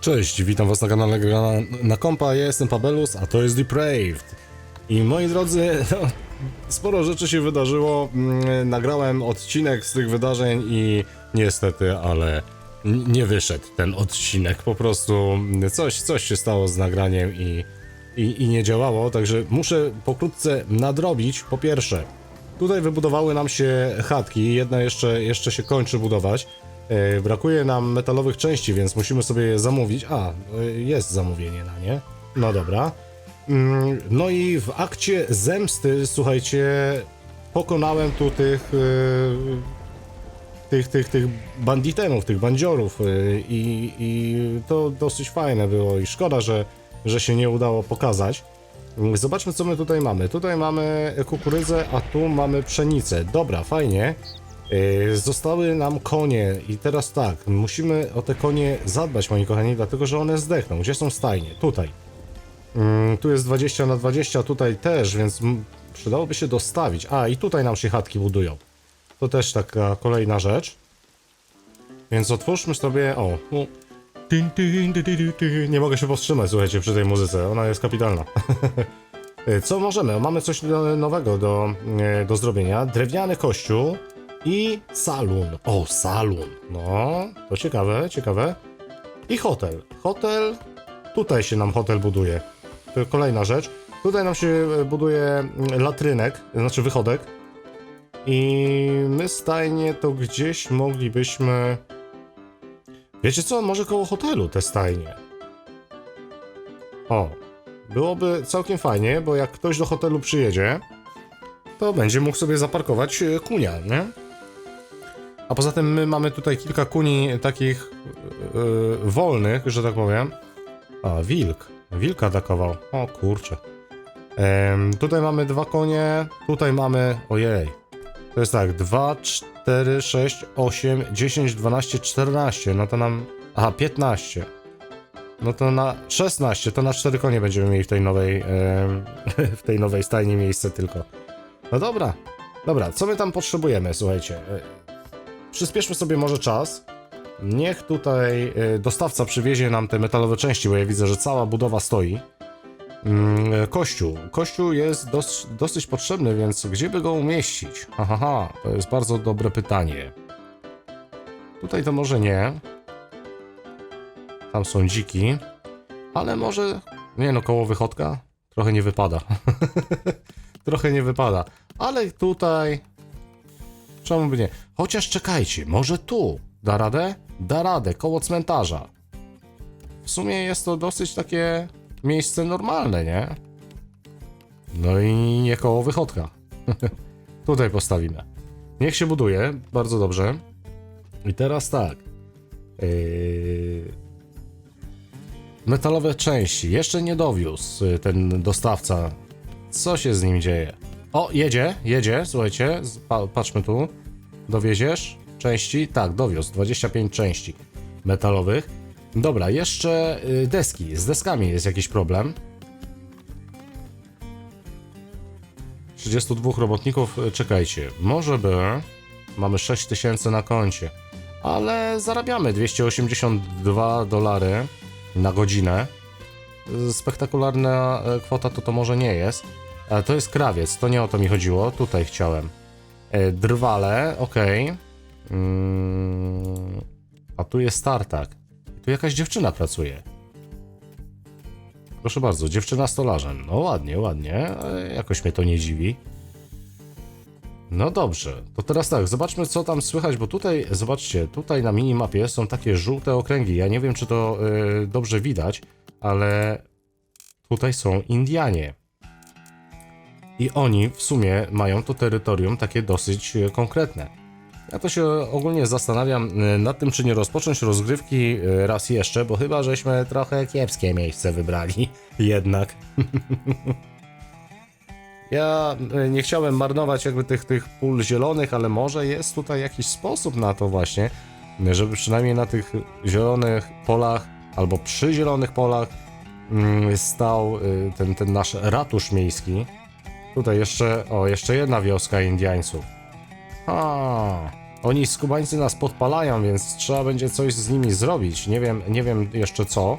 Cześć, witam was na kanale na, na Kompa, ja jestem Pabelus, a to jest Depraved. I moi drodzy, no, sporo rzeczy się wydarzyło, mm, nagrałem odcinek z tych wydarzeń i niestety, ale nie wyszedł ten odcinek, po prostu coś, coś się stało z nagraniem i, i, i nie działało, także muszę pokrótce nadrobić, po pierwsze, Tutaj wybudowały nam się chatki, jedna jeszcze, jeszcze się kończy budować. E, brakuje nam metalowych części, więc musimy sobie je zamówić. A, e, jest zamówienie na nie. No dobra. Mm, No i w akcie zemsty, słuchajcie, pokonałem tu tych, e, tych, tych, tych banditenów, tych bandziorów i, i to dosyć fajne było i szkoda, że, że się nie udało pokazać. Zobaczmy, co my tutaj mamy. Tutaj mamy kukurydzę, a tu mamy pszenicę. Dobra, fajnie. Yy, Zostały nam konie i teraz tak, musimy o te konie zadbać, moi kochani, dlatego że one zdechną. Gdzie są stajnie? Tutaj. Mm, tu jest 20 na 20, tutaj też, więc przydałoby się dostawić. A, i tutaj nam się chatki budują. To też taka kolejna rzecz. Więc otwórzmy sobie, o. Nie mogę się powstrzymać, słuchajcie, przy tej muzyce. Ona jest kapitalna. Co możemy? Mamy coś do- nowego do, e, do zrobienia. Drewniany kościół i salon. O, salon. No, to ciekawe, ciekawe. I hotel. Hotel. Tutaj się nam hotel buduje. To kolejna rzecz. Tutaj nam się e, buduje mm, latrynek, znaczy wychodek. I my stajnie to gdzieś moglibyśmy. Wiecie co? Może koło hotelu te stajnie. O, byłoby całkiem fajnie, bo jak ktoś do hotelu przyjedzie, to będzie mógł sobie zaparkować e, kunia, nie? A poza tym my mamy tutaj kilka kuni takich yy, wolnych, że tak powiem. A, wilk. Wilka atakował. O kurczę. Em, tutaj mamy dwa konie, tutaj mamy... Ojej. To jest tak, 2, 4, 6, 8, 10, 12, 14. No to nam... Aha, 15. No to na 16, to na 4 konie będziemy mieli w tej nowej... em, w tej nowej stajni miejsce tylko. No dobra. Dobra, co my tam potrzebujemy, słuchajcie. Przyspieszmy sobie może czas. Niech tutaj e, dostawca przywiezie nam te metalowe części, bo ja widzę, że cała budowa stoi. Mm, e, Kościół. Kościół jest dos dosyć potrzebny, więc gdzie by go umieścić? Ha, ha, ha, to jest bardzo dobre pytanie. Tutaj to może nie. Tam są dziki. Ale może... Nie no, koło wychodka? Trochę nie wypada. Trochę nie wypada. Ale tutaj... Czemu by nie? Chociaż czekajcie, może tu. Da radę? Da radę, koło cmentarza. W sumie jest to dosyć takie miejsce normalne, nie? No i nie koło wychodka. Tutaj postawimy. Niech się buduje, bardzo dobrze. I teraz tak. Yy... Metalowe części. Jeszcze nie dowiózł y, ten dostawca. Co się z nim dzieje? O, jedzie, jedzie, słuchajcie. patrzmy tu. Dowieziesz części? Tak, dowiózł. 25 części metalowych. Dobra, jeszcze y, deski. Z deskami jest jakiś problem. 32 robotników, y, czekajcie. Może by. Mamy 6000 na koncie. Ale zarabiamy 282 dolary na godzinę. Y, Spektakularna kwota to to może nie jest. Ale to jest krawiec, to nie o to mi chodziło. Tutaj chciałem. E, Drwale, okej. Mm, a tu jest startak. Tu jakaś dziewczyna pracuje. Proszę bardzo, dziewczyna stolarzem. No ładnie, ładnie. Jakoś mnie to nie dziwi. No dobrze, to teraz tak, zobaczmy co tam słychać, bo tutaj, zobaczcie, tutaj na minimapie są takie żółte okręgi. Ja nie wiem, czy to y, dobrze widać, ale tutaj są Indianie. I oni w sumie mają to terytorium takie dosyć e, konkretne. Ja to się ogólnie zastanawiam e, nad tym, czy nie rozpocząć rozgrywki e, raz jeszcze, bo chyba żeśmy trochę kiepskie miejsce wybrali jednak. Ja nie chciałem marnować jakby tych, tych pól zielonych, ale może jest tutaj jakiś sposób na to właśnie, żeby przynajmniej na tych zielonych polach albo przy zielonych polach mm, stał ten, ten nasz ratusz miejski. Tutaj jeszcze, o, jeszcze jedna wioska Indiańców. A, Oni skubańcy nas podpalają, więc trzeba będzie coś z nimi zrobić. Nie wiem, nie wiem jeszcze co,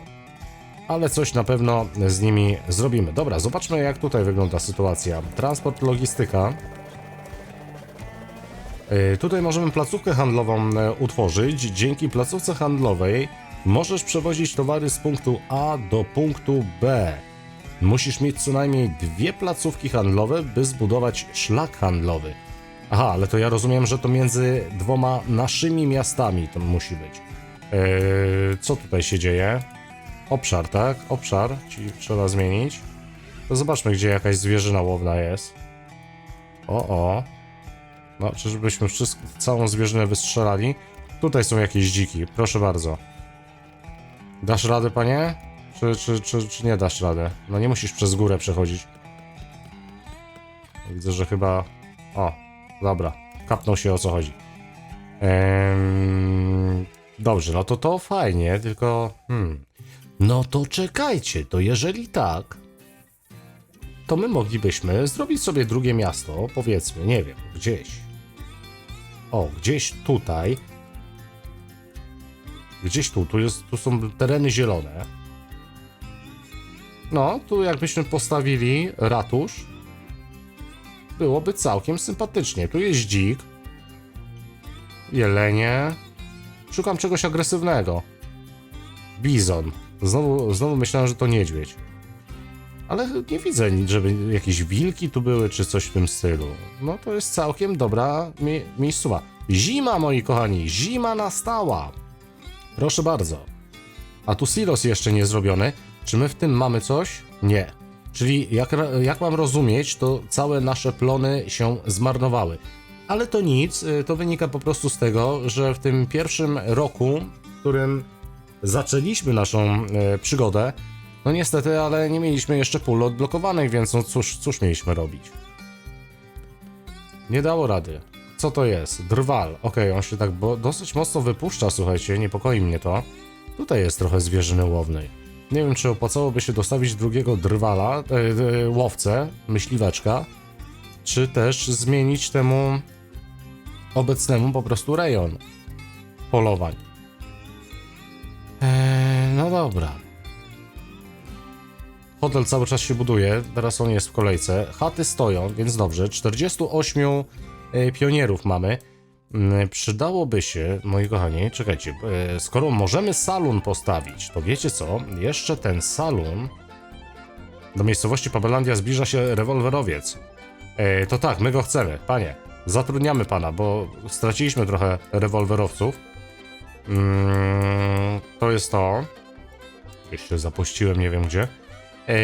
ale coś na pewno z nimi zrobimy. Dobra, zobaczmy jak tutaj wygląda sytuacja. Transport, logistyka. Yy, Tutaj możemy placówkę handlową e, utworzyć. Dzięki placówce handlowej możesz przewozić towary z punktu A do punktu B. Musisz mieć co najmniej dwie placówki handlowe, by zbudować szlak handlowy. Aha, ale to ja rozumiem, że to między dwoma naszymi miastami to musi być. Yy, co tutaj się dzieje? Obszar, tak? Obszar, ci trzeba zmienić. To zobaczmy, gdzie jakaś zwierzyna łowna jest. O, o. No, czyżbyśmy wszystko, całą zwierzynę wystrzelali? Tutaj są jakieś dziki, proszę bardzo. Dasz radę, panie? Czy, czy, czy, czy nie dasz radę? No nie musisz przez górę przechodzić. Widzę, że chyba... O, dobra. Kapnął się o co chodzi. Ehm, dobrze, no to to fajnie, tylko... Hmm. No to czekajcie, to jeżeli tak, to my moglibyśmy zrobić sobie drugie miasto, powiedzmy, nie wiem, gdzieś. O, gdzieś tutaj. Gdzieś tu, tu, jest, tu są tereny zielone. No, tu jakbyśmy postawili ratusz, byłoby całkiem sympatycznie. Tu jest dzik, jelenie. Szukam czegoś agresywnego. Bizon. Znowu, znowu myślałem, że to niedźwiedź. Ale nie widzę, żeby jakieś wilki tu były, czy coś w tym stylu. No to jest całkiem dobra mie miejscowa. Zima, moi kochani, zima nastała. Proszę bardzo. A tu silos jeszcze nie zrobiony. Czy my w tym mamy coś? Nie. Czyli jak, jak mam rozumieć, to całe nasze plony się zmarnowały. Ale to nic, y, to wynika po prostu z tego, że w tym pierwszym roku, w którym zaczęliśmy naszą e, przygodę, no niestety, ale nie mieliśmy jeszcze pól odblokowanych, więc no cóż, cóż mieliśmy robić? Nie dało rady. Co to jest? Drwal. Okej, on się tak dosyć mocno wypuszcza, słuchajcie, niepokoi mnie to. Tutaj jest trochę zwierzyny łownej. Nie wiem, czy opłacałoby się dostawić drugiego drwala, e, e, łowcę, myśliweczka, czy też zmienić temu obecnemu po prostu rejon polowań. Eee, no dobra. Hotel cały czas się buduje, teraz on jest w kolejce. Chaty stoją, więc dobrze. 48 e, pionierów mamy. Mm, Przydałoby się, moi kochani, czekajcie, e, skoro możemy salon postawić, to wiecie co? Jeszcze ten salon. Do miejscowości Pabelandia zbliża się rewolwerowiec. E, to tak, my go chcemy, panie. Zatrudniamy pana, bo straciliśmy trochę rewolwerowców. Mm, to jest to. Jeszcze zapuściłem, nie wiem gdzie. E,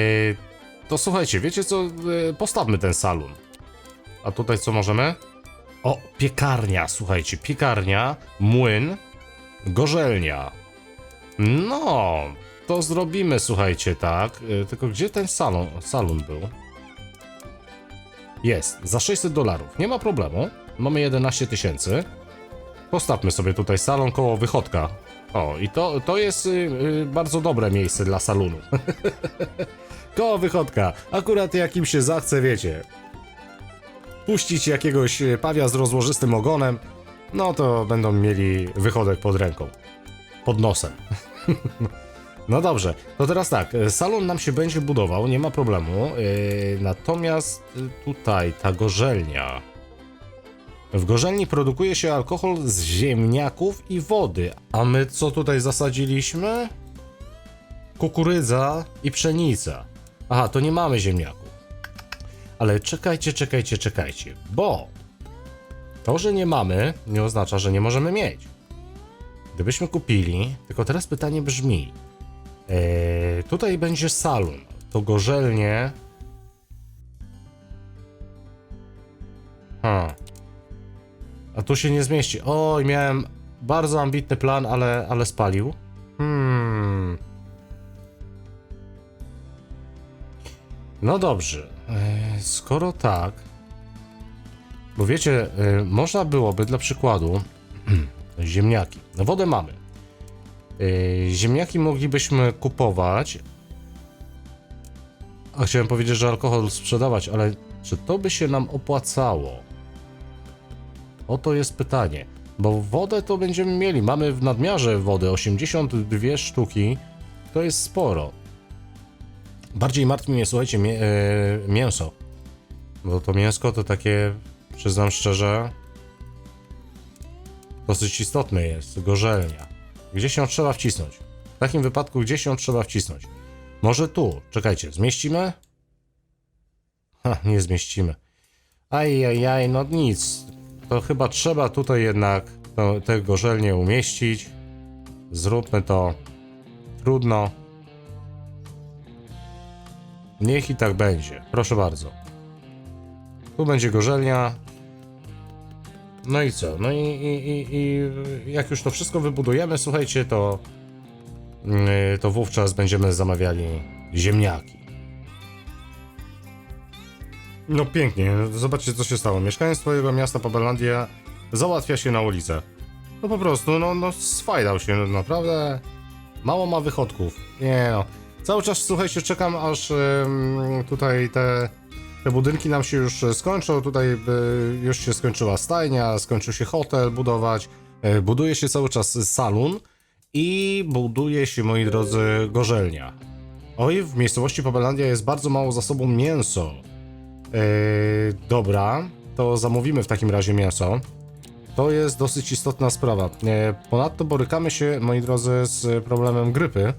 to słuchajcie, wiecie co? Postawmy ten salon. A tutaj co możemy? O, piekarnia, słuchajcie, piekarnia, młyn, gorzelnia. No, to zrobimy, słuchajcie, tak. E, tylko gdzie ten salon, salon był? Jest, za 600 dolarów, nie ma problemu. Mamy 11 tysięcy. Postawmy sobie tutaj salon koło wychodka. O, i to, to jest y, y, bardzo dobre miejsce dla salonu. koło wychodka. Akurat jak im się zachce, wiecie. Puścić jakiegoś y, pawia z rozłożystym ogonem, no to będą mieli wychodek pod ręką. Pod nosem. No dobrze, to teraz tak, y, salon nam się będzie budował, nie ma problemu. Yy, natomiast tutaj ta gorzelnia. W gorzelni produkuje się alkohol z ziemniaków i wody. A my co tutaj zasadziliśmy? Kukurydza i pszenica. Aha, to nie mamy ziemniaków. Ale czekajcie, czekajcie, czekajcie, bo to, że nie mamy, nie oznacza, że nie możemy mieć. Gdybyśmy kupili, tylko teraz pytanie brzmi. Eee, tutaj będzie salon. To gorzelnie. Ha. A tu się nie zmieści. Oj, miałem bardzo ambitny plan, ale, ale spalił. Hmm. No dobrze. Skoro tak. Bo wiecie, e, można byłoby dla przykładu ziemniaki. No wodę mamy. E, ziemniaki moglibyśmy kupować. A chciałem powiedzieć, że alkohol sprzedawać, ale czy to by się nam opłacało? Oto jest pytanie. Bo wodę to będziemy mieli. Mamy w nadmiarze wody 82 sztuki. To jest sporo. Bardziej martwi mnie, słuchajcie, e, mięso. Bo to mięsko to takie, przyznam szczerze, dosyć istotne jest. Gorzelnia. Gdzie się trzeba wcisnąć? W takim wypadku, gdzie się trzeba wcisnąć? Może tu. Czekajcie, zmieścimy? Ha, nie zmieścimy. Ajajaj, no nic. To chyba trzeba tutaj jednak to, te gorzelnie umieścić. Zróbmy to. Trudno. Niech i tak będzie. Proszę bardzo. Tu będzie gorzelnia. No i co? No i, i, i, i jak już to wszystko wybudujemy, słuchajcie, to, yy, to wówczas będziemy zamawiali ziemniaki. No pięknie, zobaczcie co się stało. Mieszkaniec twojego miasta Pobelandia załatwia się na ulicę. No po prostu, no, no sfajdał się, no naprawdę. Mało ma wychodków. Nie no. Cały czas, słuchajcie, czekam aż ym, tutaj te, te budynki nam się już skończą. Tutaj y, już się skończyła stajnia, skończył się hotel budować. Y, buduje się cały czas salon i buduje się, moi drodzy, gorzelnia. Oj, w miejscowości Pobelandia jest bardzo mało zasobów mięso. Yy, dobra, to zamówimy w takim razie mięso. To jest dosyć istotna sprawa. Yy, ponadto borykamy się, moi drodzy, z problemem grypy.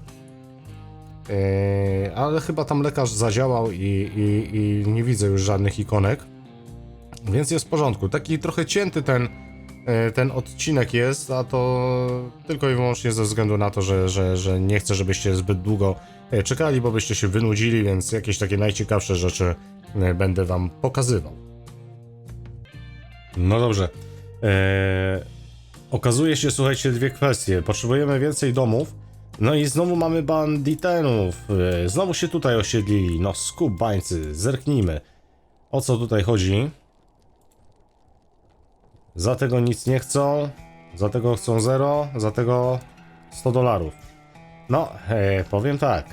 Yy, ale chyba tam lekarz zadziałał i, i, i nie widzę już żadnych ikonek. Więc jest w porządku. Taki trochę cięty ten, yy, ten odcinek jest, a to tylko i wyłącznie ze względu na to, że, że, że nie chcę, żebyście zbyt długo yy, czekali, bo byście się wynudzili, więc jakieś takie najciekawsze rzeczy będę wam pokazywał. No dobrze. Okazuje się, słuchajcie, dwie kwestie. Potrzebujemy więcej domów. No i znowu mamy banditenów. Eee, znowu się tutaj osiedlili. No skubańcy, zerknijmy. O co tutaj chodzi? Za tego nic nie chcą. Za tego chcą zero. Za tego 100 dolarów. No, e, powiem tak.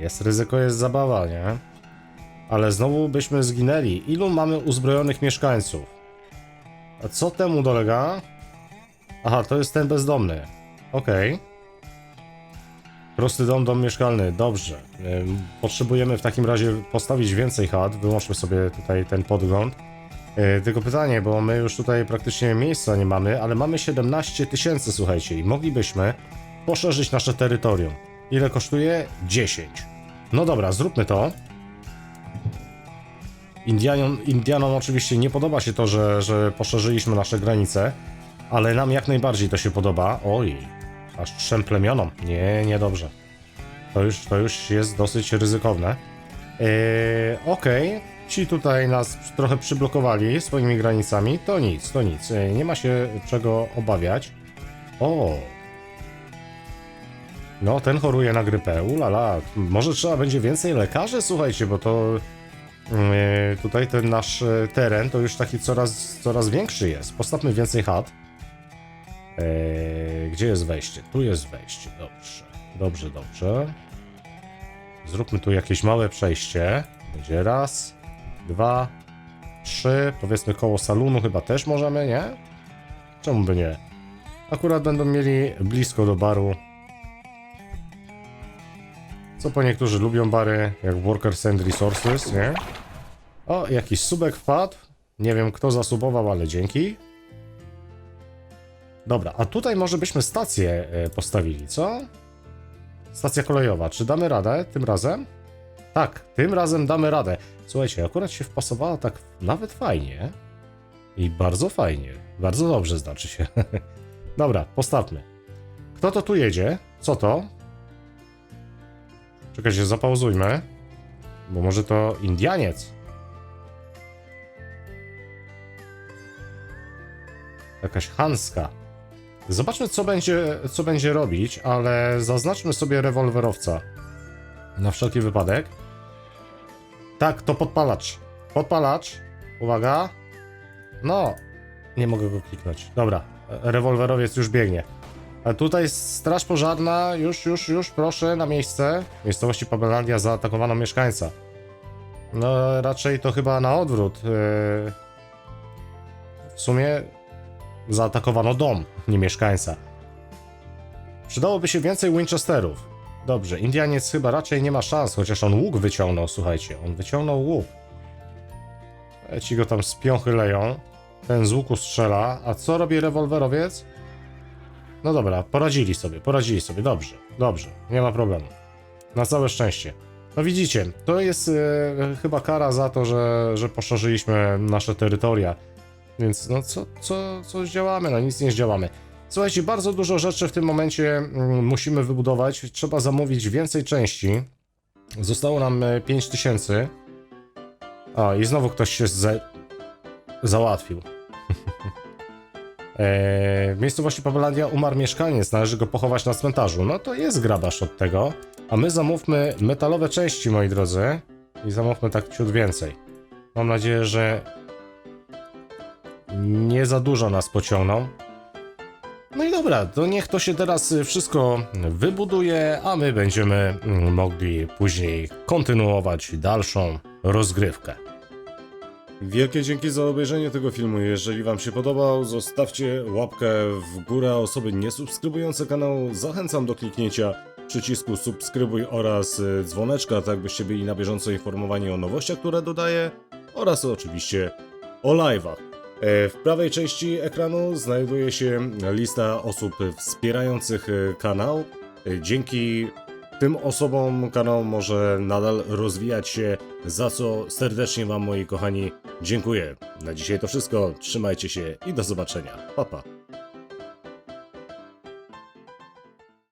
Jest ryzyko, jest zabawa, nie? Ale znowu byśmy zginęli. Ilu mamy uzbrojonych mieszkańców? A co temu dolega? Aha, to jest ten bezdomny. Okej. Prosty dom, dom mieszkalny, dobrze. Potrzebujemy w takim razie postawić więcej chat. Wyłączmy sobie tutaj ten podgląd. Yy, Tylko pytanie, bo my już tutaj praktycznie miejsca nie mamy, ale mamy 17 tysięcy, słuchajcie, i moglibyśmy poszerzyć nasze terytorium. Ile kosztuje? 10. No dobra, zróbmy to. Indianom, Indianom oczywiście nie podoba się to, że, że poszerzyliśmy nasze granice, ale nam jak najbardziej to się podoba. Oj, aż trzem plemionom. Nie, niedobrze. To już, to już jest dosyć ryzykowne. Eee, Okej, ci tutaj nas trochę przyblokowali swoimi granicami. To nic, to nic. Eee, nie ma się czego obawiać. O! No, ten choruje na grypę. Ulala, może trzeba będzie więcej lekarzy? Słuchajcie, bo to Yy, tutaj ten nasz teren to już taki coraz, coraz większy jest. Postawmy więcej chat. Yy, gdzie jest wejście? Tu jest wejście. Dobrze, dobrze, dobrze. Zróbmy tu jakieś małe przejście. Będzie raz, dwa, trzy. Powiedzmy koło salonu chyba też możemy, nie? Czemu by nie? Akurat będą mieli blisko do baru. Co po niektórzy lubią bary, jak Workers and Resources, nie? O, jakiś subek wpadł. Nie wiem kto zasubował, ale dzięki. Dobra, a tutaj może byśmy stację e, postawili, co? Stacja kolejowa. Czy damy radę tym razem? Tak, tym razem damy radę. Słuchajcie, akurat się wpasowała tak nawet fajnie. I bardzo fajnie. Bardzo dobrze znaczy się. Dobra, postawmy. Kto to tu jedzie? Co to? Czekajcie, zapauzujmy. Bo może to Indianiec. Jakaś Hanska. Zobaczmy, co będzie, co będzie robić, ale zaznaczmy sobie rewolwerowca. Na wszelki wypadek. Tak, to podpalacz. Podpalacz. Uwaga. No. Nie mogę go kliknąć. Dobra. Rewolwerowiec już biegnie. A tutaj straż pożarna, już, już, już, proszę, na miejsce. W miejscowości Pobelandia zaatakowano mieszkańca. No, raczej to chyba na odwrót. Yy, W sumie zaatakowano dom, nie mieszkańca. Przydałoby się więcej Winchesterów. Dobrze, Indianiec chyba raczej nie ma szans, chociaż on łuk wyciągnął, słuchajcie, on wyciągnął łuk. E, Ci go tam z piąchy leją, ten z łuku strzela, a co robi rewolwerowiec? No dobra, poradzili sobie, poradzili sobie, dobrze, dobrze, nie ma problemu. Na całe szczęście. No widzicie, to jest e, chyba kara za to, że, że poszerzyliśmy nasze terytoria. Więc no co, co, co zdziałamy? No nic nie zdziałamy. Słuchajcie, bardzo dużo rzeczy w tym momencie mm, musimy wybudować. Trzeba zamówić więcej części. Zostało nam e, 5000. A, i znowu ktoś się za... załatwił. e, w miejscowości Pawelandia umarł mieszkaniec, należy go pochować na cmentarzu. No to jest grabasz od tego. A my zamówmy metalowe części, moi drodzy. I zamówmy tak ciut więcej. Mam nadzieję, że nie za dużo nas pociągną. No i dobra, to niech to się teraz wszystko wybuduje, a my będziemy mogli później kontynuować dalszą rozgrywkę. Wielkie dzięki za obejrzenie tego filmu. Jeżeli Wam się podobał, zostawcie łapkę w górę. Osoby niesubskrybujące kanał zachęcam do kliknięcia przycisku subskrybuj oraz y, dzwoneczka, tak byście byli na bieżąco informowani o nowościach, które dodaję oraz oczywiście o live'ach. E, W prawej części ekranu znajduje się lista osób wspierających e, kanał. E, Dzięki tym osobom kanał może nadal rozwijać się, za co serdecznie Wam, moi kochani, dziękuję. Na dzisiaj to wszystko. Trzymajcie się i do zobaczenia. Pa, pa.